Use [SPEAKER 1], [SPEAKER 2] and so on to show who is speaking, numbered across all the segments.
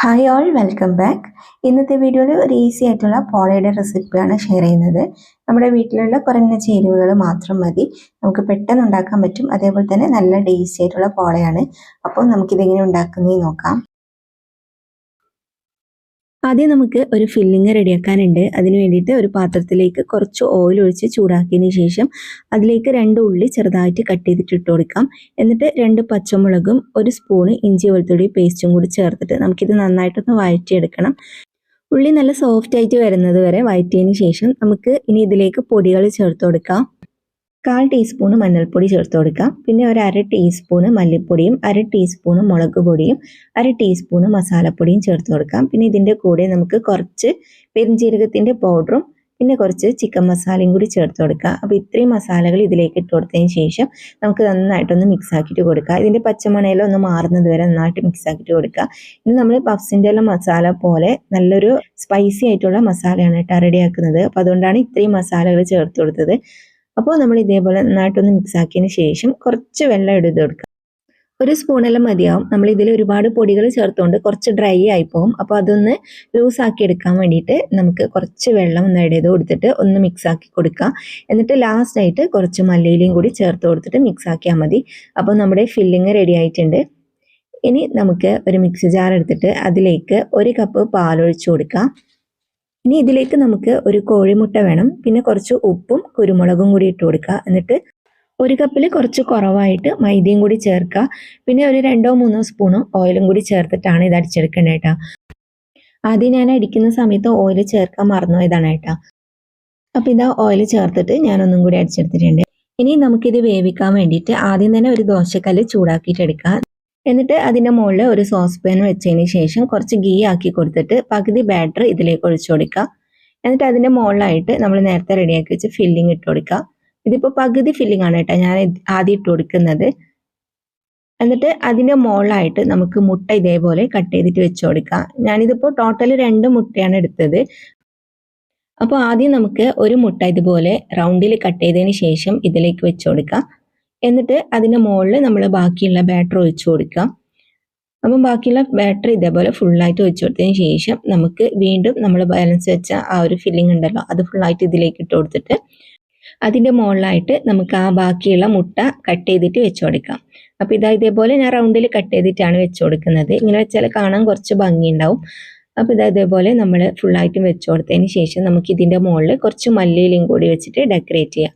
[SPEAKER 1] Hi all welcome back ഇന്നത്തെ വീഡിയോയിൽ ഒരു ഈസി ആയിട്ടുള്ള പോളയുടെ റെസിപ്പിയാണ് ഷെയർ ചെയ്യുന്നത്. നമ്മുടെ വീട്ടിലുള്ള കുറഞ്ഞ ചേരുവകൾ മാത്രം മതി. നമുക്ക് പെട്ടെന്ന് ഉണ്ടാക്കാൻ പറ്റും. അതേപോലെ തന്നെ നല്ല ടേസ്റ്റി ആയിട്ടുള്ള പോളയാണ്. അപ്പോൾ നമുക്കിതെങ്ങനെ ഉണ്ടാക്കുന്നതെന്ന് നോക്കാം. ആദ്യം നമുക്ക് ഒരു ഫില്ലിങ് റെഡിയാക്കാനുണ്ട്. അതിന് വേണ്ടിയിട്ട് ഒരു പാത്രത്തിലേക്ക് കുറച്ച് ഓയിൽ ഒഴിച്ച് ചൂടാക്കിയതിന് ശേഷം അതിലേക്ക് രണ്ട് ഉള്ളി ചെറുതായിട്ട് കട്ട് ചെയ്തിട്ട് ഇട്ട് കൊടുക്കാം. എന്നിട്ട് രണ്ട് പച്ചമുളകും ഒരു സ്പൂണ് ഇഞ്ചി വെളുത്തുള്ളി പേസ്റ്റും കൂടി ചേർത്തിട്ട് നമുക്കിത് നന്നായിട്ടൊന്ന് വഴറ്റിയെടുക്കണം. ഉള്ളി നല്ല സോഫ്റ്റ് ആയിട്ട് വരുന്നത് വരെ വഴറ്റിയതിന് ശേഷം നമുക്ക് ഇനി ഇതിലേക്ക് പൊടികൾ ചേർത്ത് കൊടുക്കാം. കാൽ ടീസ്പൂണ് മഞ്ഞൾപ്പൊടി ചേർത്ത് കൊടുക്കാം പിന്നെ ഒരു അര ടീസ്പൂണ് മല്ലിപ്പൊടിയും അര ടീസ്പൂണ് മുളക് പൊടിയും അര ടീസ്പൂണ് മസാലപ്പൊടിയും ചേർത്ത് കൊടുക്കാം. പിന്നെ ഇതിന്റെ കൂടെ നമുക്ക് കുറച്ച് പെരിഞ്ജീരകത്തിന്റെ പൗഡറും പിന്നെ കുറച്ച് ചിക്കൻ മസാലയും കൂടി ചേർത്ത് കൊടുക്കുക. അപ്പോൾ ഇത്രയും മസാലകൾ ഇതിലേക്ക് ഇട്ട് കൊടുത്തതിന് ശേഷം നമുക്ക് നന്നായിട്ടൊന്ന് മിക്സ് ആക്കിയിട്ട് കൊടുക്കുക. ഇതിന്റെ പച്ചമണയിലോ ഒന്ന് മാറുന്നത് വരെ നന്നായിട്ട് മിക്സ് ആക്കിയിട്ട് കൊടുക്കുക. ഇനി നമ്മൾ പഫ്സിന്റെ എല്ലാം മസാല പോലെ നല്ലൊരു സ്പൈസി ആയിട്ടുള്ള മസാലയാണ് കേട്ടോ റെഡിയാക്കുന്നത് അപ്പോൾ അതുകൊണ്ടാണ് ഇത്രയും മസാലകൾ ചേർത്ത് കൊടുത്തത്. അപ്പോൾ നമ്മൾ ഇതേപോലെ നന്നായിട്ടൊന്ന് മിക്സ് ആക്കിയതിന് ശേഷം കുറച്ച് വെള്ളം എടുത്ത് കൊടുക്കുക. ഒരു സ്പൂണെല്ലാം മതിയാവും. നമ്മൾ ഇതിൽ ഒരുപാട് പൊടികൾ ചേർത്തുകൊണ്ട് കുറച്ച് ഡ്രൈ ആയി പോകും. അപ്പോൾ അതൊന്ന് ലൂസ് ആക്കി എടുക്കാൻ വേണ്ടിയിട്ട് നമുക്ക് കുറച്ച് വെള്ളം ഒന്ന് ഇടയത് കൊടുത്തിട്ട് ഒന്ന് മിക്സ് ആക്കി കൊടുക്കുക. എന്നിട്ട് ലാസ്റ്റ് ആയിട്ട് കുറച്ച് മല്ലയിലയും കൂടി ചേർത്ത് കൊടുത്തിട്ട് മിക്സ് ആക്കിയാൽ മതി. അപ്പോൾ നമ്മുടെ ഫില്ലിങ് റെഡി ആയിട്ടുണ്ട്. ഇനി നമുക്ക് ഒരു മിക്സി ജാർ എടുത്തിട്ട് അതിലേക്ക് ഒരു കപ്പ് പാലൊഴിച്ച് കൊടുക്കാം. ഇനി ഇതിലേക്ക് നമുക്ക് ഒരു കോഴിമുട്ട വേണം. പിന്നെ കുറച്ച് ഉപ്പും കുരുമുളകും കൂടി ഇട്ട് കൊടുക്കുക. എന്നിട്ട് ഒരു കപ്പിൽ കുറച്ച് കുറവായിട്ട് മൈദയും കൂടി ചേർക്കുക. പിന്നെ ഒരു രണ്ടോ മൂന്നോ സ്പൂണോ ഓയിലും കൂടി ചേർത്തിട്ടാണ് ഇത് അടിച്ചെടുക്കേണ്ടത് കേട്ടോ. ആദ്യം ഞാൻ അടിക്കുന്ന സമയത്ത് ഓയിൽ ചേർക്കാൻ മറന്നുപോയതാണ് കേട്ടോ. അപ്പോൾ ഇതാ ഓയിൽ ചേർത്തിട്ട് ഞാനൊന്നും കൂടി അടിച്ചെടുത്തിട്ടുണ്ട്. ഇനി നമുക്കിത് വേവിക്കാൻ വേണ്ടിയിട്ട് ആദ്യം തന്നെ ഒരു ദോശക്കല്ല് ചൂടാക്കിയിട്ട് എടുക്കാം. എന്നിട്ട് അതിന്റെ മുകളിൽ ഒരു സോസ് പാൻ വെച്ചതിന് ശേഷം കുറച്ച് ഗീ ആക്കി കൊടുത്തിട്ട് പകുതി ബാറ്റർ ഇതിലേക്ക് ഒഴിച്ചു കൊടുക്കുക. എന്നിട്ട് അതിന്റെ മുകളിലായിട്ട് നമ്മൾ നേരത്തെ റെഡിയാക്കി വെച്ച് ഫില്ലിംഗ് ഇട്ട് കൊടുക്കുക. ഇതിപ്പോൾ പകുതി ഫില്ലിംഗ് ആണ് കേട്ടോ ഞാൻ ആദ്യം ഇട്ട് കൊടുക്കുന്നത്. എന്നിട്ട് അതിന്റെ മുകളിലായിട്ട് നമുക്ക് മുട്ട ഇതേപോലെ കട്ട് ചെയ്തിട്ട് വെച്ച് കൊടുക്കുക. ഞാനിതിപ്പോൾ ടോട്ടൽ രണ്ട് മുട്ടയാണ് എടുത്തത്. അപ്പോൾ ആദ്യം നമുക്ക് ഒരു മുട്ട ഇതുപോലെ റൗണ്ടിൽ കട്ട് ചെയ്തതിന് ശേഷം ഇതിലേക്ക് വെച്ച് കൊടുക്കാം എന്നിട്ട് അതിന്റെ മുകളിൽ നമ്മൾ ബാക്കിയുള്ള ബാറ്റർ ഒഴിച്ചു കൊടുക്കാം. അപ്പം ബാക്കിയുള്ള ബാറ്ററി ഇതേപോലെ ഫുള്ളായിട്ട് ഒഴിച്ചു കൊടുത്തതിന് ശേഷം നമുക്ക് വീണ്ടും നമ്മൾ ബാലൻസ് വെച്ച ആ ഒരു ഫില്ലിംഗ് ഉണ്ടല്ലോ അത് ഫുള്ളായിട്ട് ഇതിലേക്ക് ഇട്ട് കൊടുത്തിട്ട് അതിന്റെ മുകളിലായിട്ട് നമുക്ക് ആ ബാക്കിയുള്ള മുട്ട കട്ട് ചെയ്തിട്ട് വെച്ചു കൊടുക്കാം. അപ്പോൾ ഇതാ ഇതേപോലെ ഞാൻ റൗണ്ടിൽ കട്ട് ചെയ്തിട്ടാണ് വെച്ചു കൊടുക്കുന്നത്. ഇങ്ങനെ വെച്ചാൽ കാണാൻ കുറച്ച് ഭംഗിയുണ്ടാവും. അപ്പോൾ ഇതാ ഇതേപോലെ നമ്മൾ ഫുള്ളായിട്ടും വെച്ചു കൊടുത്തതിന് ശേഷം നമുക്ക് ഇതിന്റെ മുകളിൽ കുറച്ച് മല്ലിയിലയും കൂടി വെച്ചിട്ട് ഡെക്കറേറ്റ് ചെയ്യാം.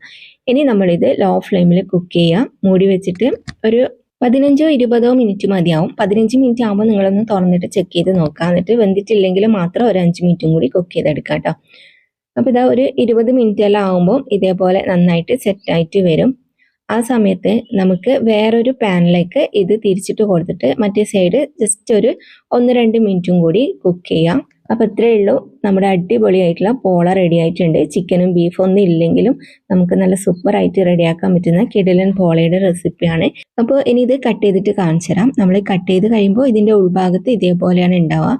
[SPEAKER 1] ഇനി നമ്മളിത് ലോ ഫ്ലെയിമിൽ കുക്ക് ചെയ്യാം. മൂടി വെച്ചിട്ട് ഒരു പതിനഞ്ചോ ഇരുപതോ മിനിറ്റ് മതിയാവും. പതിനഞ്ച് മിനിറ്റ് ആകുമ്പോൾ നിങ്ങളൊന്ന് തുറന്നിട്ട് ചെക്ക് ചെയ്ത് നോക്കാം. എന്നിട്ട് വെന്തിട്ടില്ലെങ്കിൽ മാത്രം ഒരു അഞ്ച് മിനിറ്റും കൂടി കുക്ക് ചെയ്തെടുക്കാം കേട്ടോ അപ്പോൾ ഇതാ ഒരു ഇരുപത് മിനിറ്റ് എല്ലാം ആകുമ്പോൾ ഇതേപോലെ നന്നായിട്ട് സെറ്റായിട്ട് വരും. ആ സമയത്ത് നമുക്ക് വേറൊരു പാനിലേക്ക് ഇത് തിരിച്ചിട്ട് കൊടുത്തിട്ട് മറ്റേ സൈഡ് ജസ്റ്റ് ഒരു ഒന്ന് രണ്ട് മിനിറ്റും കൂടി കുക്ക് ചെയ്യാം. അപ്പോൾ ഇത്രയേ ഉള്ളൂ. നമ്മുടെ അടിപൊളിയായിട്ടുള്ള പോള റെഡി ആയിട്ടുണ്ട്. ചിക്കനും ബീഫും ഒന്നും ഇല്ലെങ്കിലും നമുക്ക് നല്ല സൂപ്പറായിട്ട് റെഡിയാക്കാൻ പറ്റുന്ന കിടിലൻ പോളയുടെ റെസിപ്പിയാണ് അപ്പോൾ ഇനി ഇത് കട്ട് ചെയ്തിട്ട് കാണിച്ചു തരാം. നമ്മൾ കട്ട് ചെയ്ത് കഴിയുമ്പോൾ ഇതിന്റെ ഉൾഭാഗത്ത് ഇതേപോലെയാണ് ഉണ്ടാവുക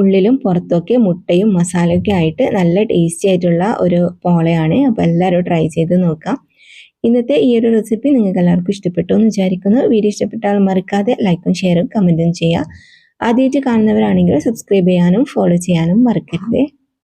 [SPEAKER 1] ഉള്ളിലും പുറത്തൊക്കെ മുട്ടയും മസാലയൊക്കെ ആയിട്ട് നല്ല ടേസ്റ്റി ആയിട്ടുള്ള ഒരു പോളയാണ്. അപ്പോൾ എല്ലാവരും ട്രൈ ചെയ്ത് നോക്കാം. ഇന്നത്തെ ഈ ഒരു റെസിപ്പി നിങ്ങൾക്ക് എല്ലാവർക്കും ഇഷ്ടപ്പെട്ടു എന്ന് വിചാരിക്കുന്നു. വീഡിയോ ഇഷ്ടപ്പെട്ടാൽ മറക്കാതെ ലൈക്കും ഷെയറും കമന്റും ചെയ്യുക. ആദ്യമായിട്ട് കാണുന്നവരാണെങ്കിൽ സബ്സ്ക്രൈബ് ചെയ്യാനും ഫോളോ ചെയ്യാനും മറക്കരുത്.